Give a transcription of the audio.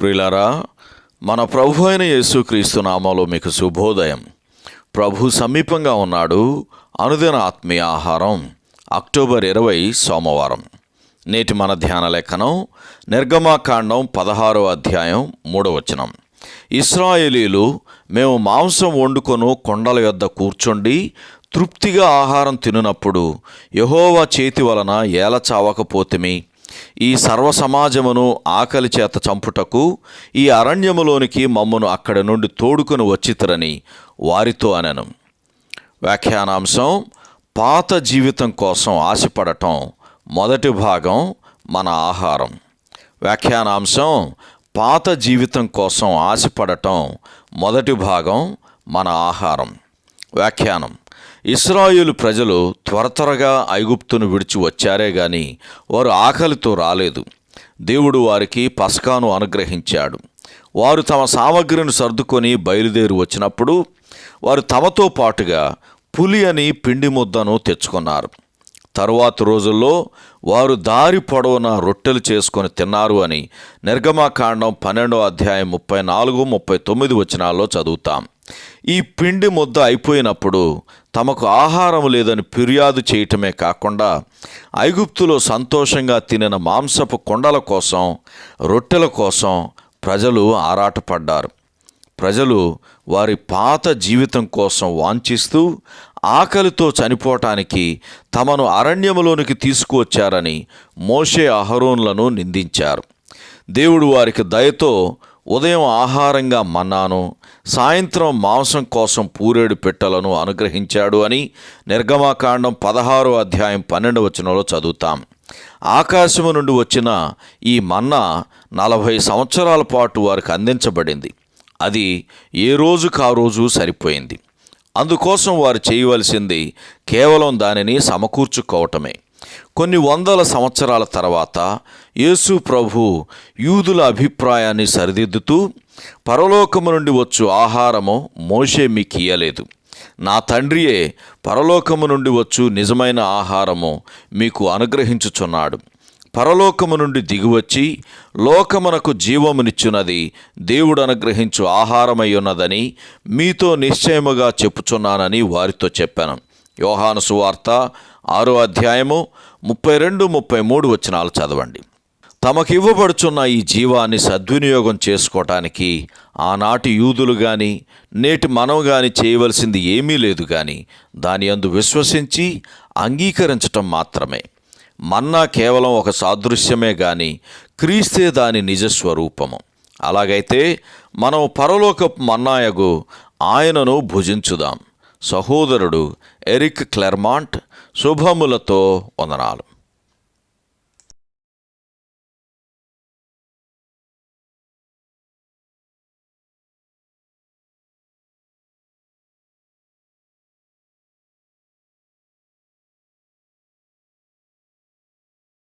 ప్రిలారా మన ప్రభు అయిన యేసుక్రీస్తు నామాలో మీకు శుభోదయం. ప్రభు సమీపంగా ఉన్నాడు అనుదిన ఆత్మీయ ఆహారం అక్టోబర్ ఇరవై సోమవారం. నేటి మన ధ్యాన లేఖనం నిర్గమాకాండం పదహారో అధ్యాయం మూడవచనం ఇస్రాయేలీలు మేము మాంసం వండుకొను కొండల యొద్ద కూర్చుండి తృప్తిగా ఆహారం తినునప్పుడు యహోవా చేతి వలన ఏల చావకపోతిమి? ఈ సర్వ సమాజమును ఆకలి చేత చంపుటకు ఈ అరణ్యములోనికి మమ్మను అక్కడి నుండి తోడుకొని వచ్చితరని వారితో అనను. వ్యాఖ్యానాంశం పాత జీవితం కోసం ఆశపడటం మొదటి భాగం మన ఆహారం. వ్యాఖ్యానాంశం పాత జీవితం కోసం ఆశపడటం మొదటి భాగం మన ఆహారం. వ్యాఖ్యానం ఇస్రాయులు ప్రజలు త్వర త్వరగా ఐగుప్తును విడిచి వచ్చారే గాని వారు ఆకలితో రాలేదు. దేవుడు వారికి పస్కాను అనుగ్రహించాడు. వారు తమ సామగ్రిని సర్దుకొని బయలుదేరి వచ్చినప్పుడు వారు తమతో పాటుగా పులి అని పిండి ముద్దను తెచ్చుకున్నారు. తరువాత రోజుల్లో వారు దారి పొడవున రొట్టెలు చేసుకొని తిన్నారు అని నిర్గమాకాండం పన్నెండో అధ్యాయం ముప్పై నాలుగు ముప్పై తొమ్మిది వచనాల్లో చదువుతాం. ఈ పిండి ముద్ద అయిపోయినప్పుడు తమకు ఆహారం లేదని ఫిర్యాదు చేయటమే కాకుండా ఐగుప్తులో సంతోషంగా తినిన మాంసపు కొండల కోసం రొట్టెల కోసం ప్రజలు ఆరాటపడ్డారు. ప్రజలు వారి పాత జీవితం కోసం వాంఛిస్తూ ఆకలితో చనిపోవటానికి తమను అరణ్యములోనికి తీసుకువచ్చారని మోషే అహరోన్లను నిందించారు. దేవుడు వారికి దయతో ఉదయం ఆహారంగా మన్నాను సాయంత్రం మాంసం కోసం పూరేడు పెట్టలను అనుగ్రహించాడు అని నిర్గమాకాండం పదహారో అధ్యాయం పన్నెండు వచనంలో చదువుతాం. ఆకాశము నుండి వచ్చిన ఈ మన్నా నలభై సంవత్సరాల పాటు వారికి అందించబడింది. అది ఏ రోజుకు ఆ రోజు సరిపోయింది. అందుకోసం వారు చేయవలసింది కేవలం దానిని సమకూర్చుకోవటమే. కొన్ని వందల సంవత్సరాల తర్వాత యేసు ప్రభు యూదుల అభిప్రాయాన్ని సరిదిద్దుతూ పరలోకము నుండి వచ్చు ఆహారము మోషే మీకు ఇయ్యలేదు. నా తండ్రియే పరలోకము నుండి వచ్చు నిజమైన ఆహారము మీకు అనుగ్రహించుచున్నాడు. పరలోకము నుండి దిగివచ్చి లోకమునకు జీవమునిచ్చున్నది దేవుడు అనుగ్రహించు ఆహారమై ఉన్నదని మీతో నిశ్చయముగా చెప్పుచున్నానని వారితో చెప్పాను. యోహాను సువార్త ఆరో అధ్యాయము ముప్పై రెండు ముప్పై మూడు వచనాలు చదవండి. తమకివ్వబడుచున్న ఈ జీవాన్ని సద్వినియోగం చేసుకోవటానికి ఆనాటి యూదులు గాని నేటి మనం గాని చేయవలసింది ఏమీ లేదు గాని దాని అందు విశ్వసించి అంగీకరించటం మాత్రమే. మన్నా కేవలం ఒక సాదృశ్యమే గాని క్రీస్తే దాని నిజస్వరూపము అలాగైతే మనం పరలోకపు మన్నాయగు ఆయనను భుజించుదాం. సహోదరుడు ఎరిక్ క్లెర్మాంట్ శుభములతో వందనాలు.